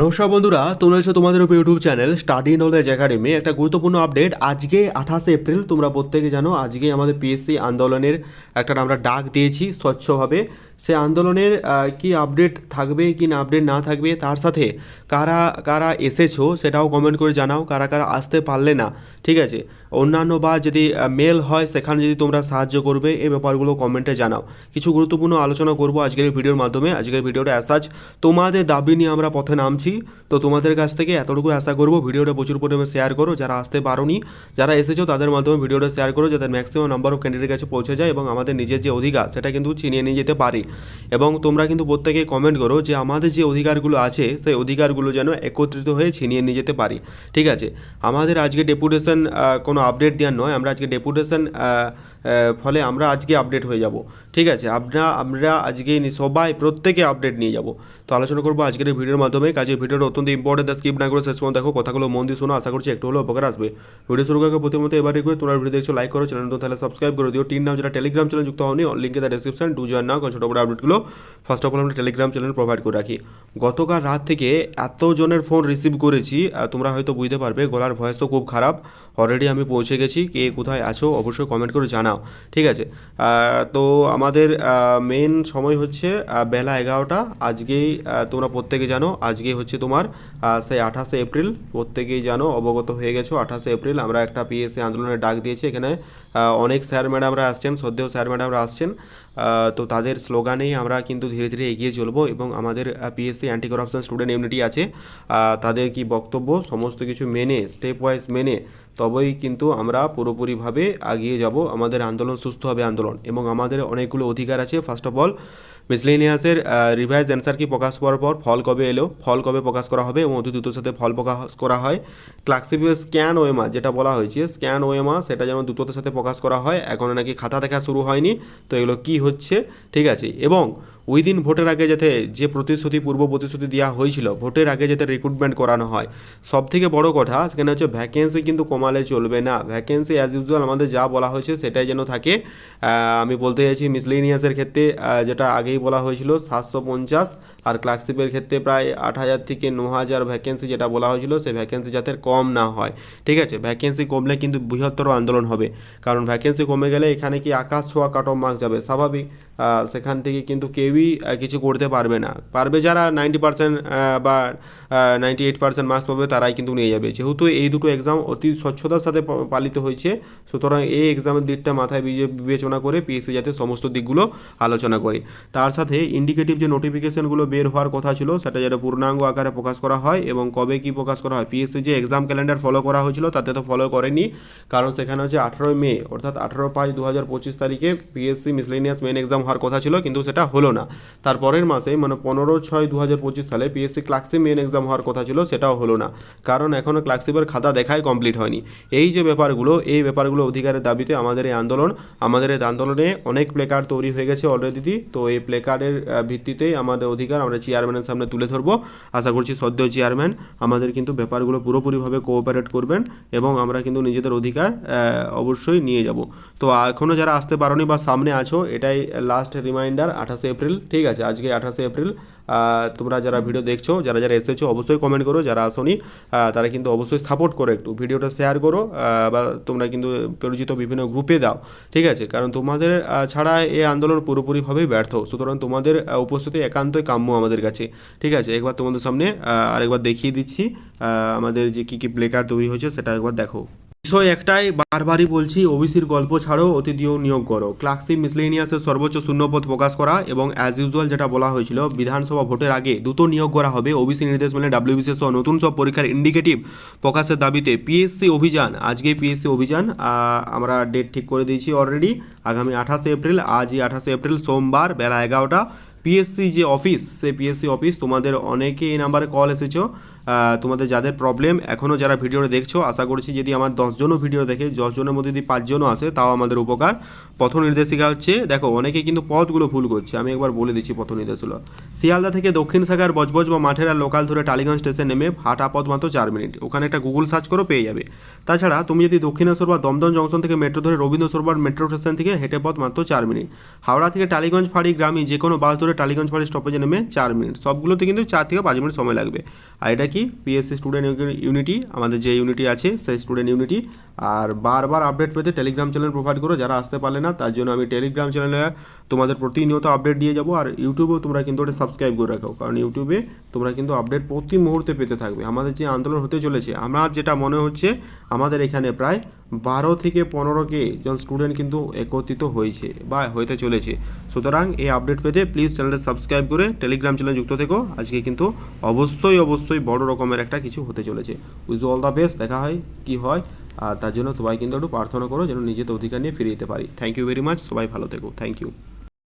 নমস্কার বন্ধুরা, তোমরা এসো তোমাদের উপর YouTube channel study knowledge academy. একটা গুরুত্বপূর্ণ আপডেট, আজকে আঠাশে এপ্রিল, তোমরা প্রত্যেকে জানো, আজকে আমাদের পিএসসি আন্দোলনের একটা আমরা ডাক দিয়েছি স্বচ্ছভাবে। সে আন্দোলনের কি আপডেট থাকবে, কি না আপডেট না থাকবে, তার সাথে কারা কারা এসেছ সেটাও কমেন্ট করে জানাও, কারা কারা আসতে পারলে না, ঠিক আছে? অন্যান্য বা যদি মেল হয়, সেখানে যদি তোমরা সাহায্য করবে, এই ব্যাপারগুলো কমেন্টে জানাও। কিছু গুরুত্বপূর্ণ আলোচনা করব আজকের ভিডিওর মাধ্যমে। আজকের ভিডিওটা অ্যাসাজ তোমাদের দাবি নিয়ে আমরা পথে নামছি। তো তোমাদের কাছ থেকে এতটুকু আশা করব, ভিডিওটা প্রচুর পরিমাণে শেয়ার করো। যারা আসতে পারোনি, যারা এসেছ, তাদের মাধ্যমে ভিডিওটা শেয়ার করো, যাতে ম্যাক্সিমাম নাম্বার অফ ক্যান্ডিডেটের কাছে পৌঁছে যায় এবং আমাদের নিজের যে অধিকার, সেটা কিন্তু ছিনিয়ে নিয়ে যেতে পারি। এবং তোমরা কিন্তু প্রত্যেকে কমেন্ট করো যে, আমাদের যে অধিকারগুলো আছে, সেই অধিকারগুলো যেন একত্রিত হয়ে ছিনিয়ে নিয়ে যেতে পারি। ঠিক আছে? আমাদের আজকে ডেপুটেশন কোনো আপডেট দেওয়ার নয় আমরা আজকে ডেপুটেশন ফলে আমরা আজকে আপডেট হয়ে যাব। ঠিক আছে? আমরা আমরা আজকে সবাই প্রত্যেকে আপডেট নিয়ে যাব। তো আলোচনা করব আজকের এই ভিডিওর মাধ্যমে। কাজে ভিডিওটা অত্যন্ত ইম্পর্টেন্ট স্কিপ না করে শেষ পর্যন্ত দেখো, কথাগুলো মন দিয়ে শোনো। আশা করছি একটু হলেও উপকার আসবে। ভিডিও শুরু করার প্রতিমতো এবার রিকোয়েস্ট, তোমরা ভিডিও দেখছ লাইক করো চ্যানেল তাহলে সাবস্ক্রাইব করে দিও। টিন নাম যেটা টেলিগ্রাম চ্যানেল যুক্ত হওনি লিঙ্কে তার ডিসক্রিপশন টু জয়েন নাও ছোটো বড় আপডেটগুলো ফার্স্ট অফ অল আমরা টেলিগ্রাম চ্যানেল প্রোভাইড করে রাখি। গতকাল রাত থেকে এতজনের ফোন রিসিভ করেছি তোমরা হয়তো বুঝতে পারবে, গলার ভয়েসও খুব খারাপ। অলরেডি আমি পৌঁছে গেছি। কে কোথায় আছো, অবশ্যই কমেন্ট করে জানাও। ঠিক আছে? তো আমাদের মেন সময় হচ্ছে বেলা এগারোটা। আজকেই তোমরা প্রত্যেকে জানো আজকে হচ্ছে তোমার সেই আঠাশে এপ্রিল। প্রত্যেকেই জানো, অবগত হয়ে গেছো, আঠাশে এপ্রিল। আমরা একটা পিএসসি আন্দোলনের ডাক দিয়েছি এখানে। অনেক স্যার ম্যাডামরা আসছেন সদ্যেও স্যার ম্যাডামরা আসছেন। তো তাদের স্লোগানেই আমরা কিন্তু ধীরে ধীরে এগিয়ে চলবো এবং আমাদের PSC anti corruption student unity আছে। তাদের কি বক্তব্য? সমস্ত কিছু মেনে স্টেপ ওয়াইজ মেনে তবেই কিন্তু আমরা পুরোপুরিভাবে এগিয়ে যাব। আমাদের আন্দোলন সুস্থ হবে আন্দোলন এবং আমাদের অনেকগুলো অধিকার আছে। ফার্স্ট অফ অল মিসলেনিয়াসের রিভাইজ অ্যান্সার কি প্রকাশ করার পর ফল কবে এলো? ফল কবে প্রকাশ করা হবে এবং অতি দ্রুত সাথে ফল প্রকাশ করা হয়। ক্লাসিফিক স্ক্যান ওয়েমা যেটা বলা হয়েছে স্ক্যান ওয়েমা সেটা যেন দ্রুততার সাথে প্রকাশ করা হয়। এখনও নাকি খাতা দেখা শুরু হয়নি। তো এগুলো কি হচ্ছে? ঠিক আছে। এবং উইদিন ভোটের আগে যাতে যে প্রতিশ্রুতি, পূর্ব প্রতিশ্রুতি দেওয়া হয়েছিল, ভোটের আগে যাতে রিক্রুটমেন্ট করানো হয়। সব থেকে বড় কথা, সেখানে হচ্ছে ভ্যাকেন্সি কিন্তু কমালে চলবে না। ভ্যাকেন্সি অ্যাজ ইউজুয়াল আমাদের যা বলা হয়েছে সেটাই যেন থাকে। আমি বলতে চাইছি মিসলেনিয়াসের ক্ষেত্রে যেটা আগেই বলা হয়েছিল, সাতশো পঞ্চাশ, আর ক্লার্কশিপের ক্ষেত্রে প্রায় আট হাজার থেকে ন হাজার ভ্যাকেন্সি যেটা বলা হয়েছিল, সেই ভ্যাকেন্সি যাতে কম না হয়। ঠিক আছে? ভ্যাকেন্সি কমলে কিন্তু বৃহত্তর আন্দোলন হবে। কারণ ভ্যাকেন্সি কমে গেলে এখানে কি আকাশ ছোঁয়া, কাট অফ মার্কস যাবে, স্বাভাবিক। সেখান থেকে কিন্তু কেউই কিছু করতে পারবে না। পারবে যারা নাইনটি পার্সেন্ট বা নাইনটি এইট পার্সেন্ট মার্কস পাবে, তারাই কিন্তু নিয়ে যাবে। যেহেতু এই দুটো এক্সাম অতি স্বচ্ছতার সাথে পালিত হয়েছে, সুতরাং এই এক্সামের দিকটা মাথায় বিবে- বিবেচনা করে পিএসসি যাতে সমস্ত দিকগুলো আলোচনা করে। তার সাথে ইন্ডিকেটিভ যে নোটিফিকেশনগুলো বের হওয়ার কথা ছিল, সেটা যেটা পূর্ণাঙ্গ আকারে প্রকাশ করা হয় এবং কবে কি প্রকাশ করা হয় পিএসসি যে এক্সাম ক্যালেন্ডার ফলো করা হয়েছিল, তাতে তো ফলো করেনি। কারণ সেখানে হচ্ছে আঠেরোই মে, অর্থাৎ আঠেরো পাঁচ দু হাজার পঁচিশ তারিখে পিএসসি মিসলেনিয়াস মেন এক্সাম হওয়ার কথা ছিল, কিন্তু সেটা হলো না। তার পরের মাসে মানে পনেরো ছয় দু হাজার পঁচিশ সালে পিএসসি ক্লার্কশিপ মেন এক্সাম হওয়ার কথা ছিল, সেটাও হলো না। কারণ এখনও ক্লার্কশিপের খাতা দেখাই কমপ্লিট হয়নি। এই যে ব্যাপারগুলো, এই ব্যাপারগুলো অধিকারের দাবিতে আমাদের এই আন্দোলন, আমাদের এই আন্দোলনে অনেক প্লেকার্ড তৈরি হয়ে গেছে অলরেডি তো। এই প্লেকার্ডের ভিত্তিতেই আমাদের অধিকার আমরা চেয়ারম্যানের সামনে তুলে ধরবো। আশা করছি সদ্য চেয়ারম্যান আমাদের কিন্তু ব্যাপারগুলো পুরোপুরিভাবে কোঅপারেট করবেন এবং আমরা কিন্তু নিজেদের অধিকার অবশ্যই নিয়ে যাব। তো এখনও যারা আসতে পারোনি বা সামনে আছো, এটাই লাস্ট রিমাইন্ডার আঠাশে এপ্রিল ঠিক আছে? আজকে আঠাশে এপ্রিল তোমরা যারা ভিডিও দেখছ, যারা যারা এসেছ, অবশ্যই কমেন্ট করো, যারা আসোনি তারা কিন্তু অবশ্যই সাপোর্ট করো একটু। ভিডিওটা শেয়ার করো বা তোমরা কিন্তু পরিচিত বিভিন্ন গ্রুপে দাও, ঠিক আছে? কারণ তোমাদের ছাড়া এই আন্দোলন পুরোপুরিভাবেই ব্যর্থ। সুতরাং তোমাদের উপস্থিতি একান্তই কাম্য আমাদের কাছে, ঠিক আছে? একবার তোমাদের সামনে আরেকবার দেখিয়ে দিচ্ছি আমাদের যে কী কী প্লেকার তৈরি হয়েছে, সেটা একবার দেখো। বিষয় একটাই, বারবারই বলছি, ওবিসির গল্প ছাড়ো, অতিথিও নিয়োগ করো। ক্লাসিক মিসলেনিয়াসের সর্বোচ্চ শূন্যপদ প্রকাশ করা এবং অ্যাজ ইউজুয়াল যেটা বলা হয়েছিল, বিধানসভা ভোটের আগে দ্রুত নিয়োগ করা হবে, ওবিসি নির্দেশ মেনে ডাব্লিউবিসি সহ নতুন সব পরীক্ষার ইন্ডিকেটিভ প্রকাশের দাবিতে পিএসসি অভিযান। আজকে পিএসসি অভিযান আমরা ডেট ঠিক করে দিয়েছি অলরেডি আগামী আঠাশে এপ্রিল, আজই আঠাশে এপ্রিল, সোমবার বেলা এগারোটা। পিএসসি যে অফিস সেই পিএসসি অফিস তোমাদের অনেকে এই নাম্বারে কল এসেছ। তোমাদের যাদের প্রবলেম এখনও যারা ভিডিওটা দেখছ, আশা করছি যদি আমার দশজনও ভিডিও দেখে দশজনের মধ্যে যদি পাঁচজনও আসে, তাও আমাদের উপকার। পথ নির্দেশিকা হচ্ছে, দেখো, অনেকে কিন্তু পথগুলো ভুল করছে, আমি একবার বলে দিচ্ছি পথ নির্দেশগুলো শিয়ালদা থেকে দক্ষিণ শাখার বজবজ বা মাঠের লোকাল ধরে টালিগঞ্জ স্টেশন নেমে হাঁটা পথ মাত্র চার মিনিট। ওখানে একটা গুগল সার্চ করো, পেয়ে যাবে। তাছাড়া তুমি যদি দক্ষিণেশ্বর বা দমদম জংশন থেকে মেট্রো ধরে রবীন্দ্র সরোবর মেট্রো স্টেশন থেকে হেঁটে পথ মাত্র চার মিনিট। হাওড়া থেকে টালিগঞ্জ ফাড়ি গ্রামে যে কোনো বাস ধরে টালিগঞ্জ ফাড়ি স্টপেজে নেমে চার মিনিট। সবগুলোতে কিন্তু চার থেকে পাঁচ মিনিট সময় লাগবে। আর এটা কি? পিএসসি স্টুডেন্ট ইউনিটি আমাদের যে ইউনিটি আছে, সেই স্টুডেন্ট ইউনিটি আর বারবার আপডেট পেতে টেলিগ্রাম চ্যানেল প্রোভাইড করো, যারা আসতে পারলে না, তার জন্য আমি টেলিগ্রাম চ্যানেলে তোমাদের প্রতিনিয়ত আপডেট দিয়ে যাব। আর ইউটিউবেও তোমরা কিন্তু ওটা সাবস্ক্রাইব করে রাখো, কারণ ইউটিউবে তোমরা কিন্তু আপডেট প্রতি মুহূর্তে পেতে থাকবে। আমাদের যে আন্দোলন হতে চলেছে, আমার যেটা মনে হচ্ছে, আমাদের এখানে প্রায় বারো থেকে পনেরো কে জন স্টুডেন্ট কিন্তু একত্রিত হয়েছে বা হইতে চলেছে। সুতরাং এই আপডেট পেতে প্লিজ চ্যানেলটা সাবস্ক্রাইব করে টেলিগ্রাম চ্যানেল যুক্ত থেকো। আজকে কিন্তু অবশ্যই অবশ্যই বড় রকমের একটা কিছু হতে চলেছে। উইজ অল দ্য বেস্ট দেখা হয় কি হয়, আর তার জন্য সবাই কিন্তু একটু প্রার্থনা করো যেন নিজেদের অধিকার নিয়ে ফিরে যেতে পারি। থ্যাংক ইউ ভেরি মাচ সবাই ভালো থেকো। Thank you